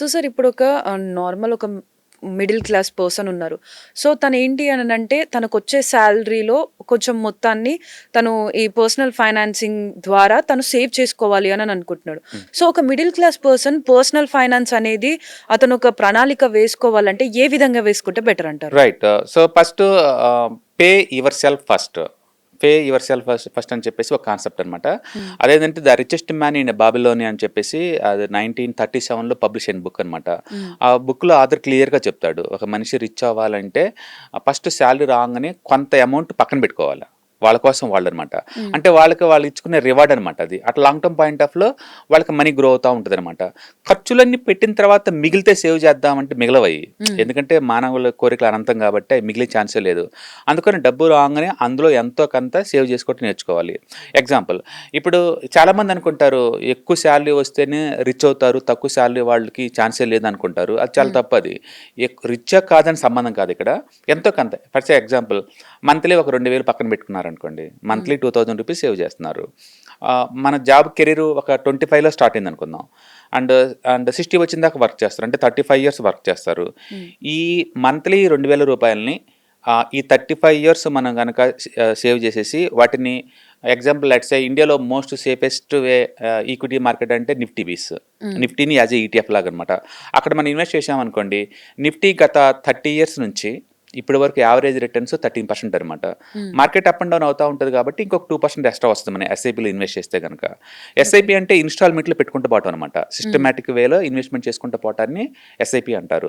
So sir ఇప్పుడు ఒక normal ఒక మిడిల్ క్లాస్ పర్సన్ ఉన్నారు. సో తను ఏంటి అని అంటే తనకు వచ్చే శాలరీలో కొంచెం మొత్తాన్ని తను ఈ పర్సనల్ ఫైనాన్సింగ్ ద్వారా తను సేవ్ చేసుకోవాలి అని అనుకుంటున్నాడు. సో ఒక middle class person personal finance అనేది అతను ఒక ప్రణాళిక వేసుకోవాలంటే ఏ విధంగా వేసుకుంటే బెటర్ అంటారు? Right so first pay yourself first pay yourself first first అని చెప్పేసి ఒక కాన్సెప్ట్ అనమాట అదేంటంటే the richest man in Babylon అని చెప్పేసి అది నైన్టీన్ థర్టీ సెవెన్లో పబ్లిష్ అయిన బుక్ అనమాట ఆ బుక్లో ఆధర్ క్లియర్గా చెప్తాడు. ఒక మనిషి రిచ్ అవ్వాలంటే ఫస్ట్ శాలరీ రాగానే కొంత అమౌంట్ పక్కన పెట్టుకోవాలి. వాళ్ళ కోసం వాళ్ళు అనమాట అంటే వాళ్ళకి వాళ్ళు ఇచ్చుకునే రివార్డ్ అనమాట అది. అట్లా లాంగ్ టర్మ్ పాయింట్ ఆఫ్లో వాళ్ళకి మనీ గ్రో అవుతా ఉంటుంది అనమాట ఖర్చులన్నీ పెట్టిన తర్వాత మిగిలితే సేవ్ చేద్దామంటే మిగలవయి. ఎందుకంటే మానవుల కోరికలు అనంతం కాబట్టి మిగిలే ఛాన్సే లేదు. అందుకని డబ్బు రాగానే అందులో ఎంతో కొంత సేవ్ చేసుకోవటం నేర్చుకోవాలి. ఎగ్జాంపుల్ ఇప్పుడు చాలా మంది అనుకుంటారు ఎక్కువ శాలరీ వస్తేనే రిచ్ అవుతారు తక్కువ శాలరీ వాళ్ళకి ఛాన్సే లేదు అనుకుంటారు అది చాలా తప్పు అది. రిచ్ కాదని సంబంధం కాదు ఇక్కడ. ఎంతో కొంత ఫర్ ఎగ్జాంపుల్ మంత్లీ ఒక రెండు వేలు పక్కన పెట్టుకున్నారు అనుకోండి. Monthly two thousand rupees save చేస్తున్నారు. మన జాబ్ కెరీర్ ఒక ట్వంటీ ఫైవ్లో స్టార్ట్ అయింది అనుకుందాం. అండ్ అండ్ సిక్స్టీ వచ్చిన దాకా వర్క్ చేస్తారు. అంటే థర్టీ ఫైవ్ ఇయర్స్ వర్క్ చేస్తారు. ఈ మంత్లీ రెండు వేల రూపాయలని ఈ థర్టీ ఫైవ్ ఇయర్స్ మనం కనుక సేవ్ చేసేసి వాటిని ఎగ్జాంపుల్ లెట్స్ ఇండియాలో most safest way equity market అంటే నిఫ్టీ బీస్ నిఫ్టీని యాజ్ ఏ ఈటీఎఫ్ లాగా అనమాట అక్కడ మనం ఇన్వెస్ట్ చేసామనుకోండి నిఫ్టీ గత థర్టీ ఇయర్స్ నుంచి ఇప్పటి వరకు యావరేజ్ రిటర్న్స్ థర్టీన్ పర్సెంట్ అనమాట మార్కెట్ అప్ అండ్ డౌన్ అవుతా ఉంటుంది కాబట్టి ఇంకొక టూ పర్సెంట్ ఎక్స్ట్రా వస్తుంది మన ఎస్ఐపిలో ఇన్వెస్ట్ చేస్తే కనుక ఎస్ఐపి అంటే ఇన్స్టాల్మెంట్లో పెట్టుకుంటూ పోవటం అనమాట సిస్టమేటిక్ వేలో ఇన్వెస్ట్మెంట్ చేసుకుంటూ పోవటాన్ని ఎస్ఐపి అంటారు.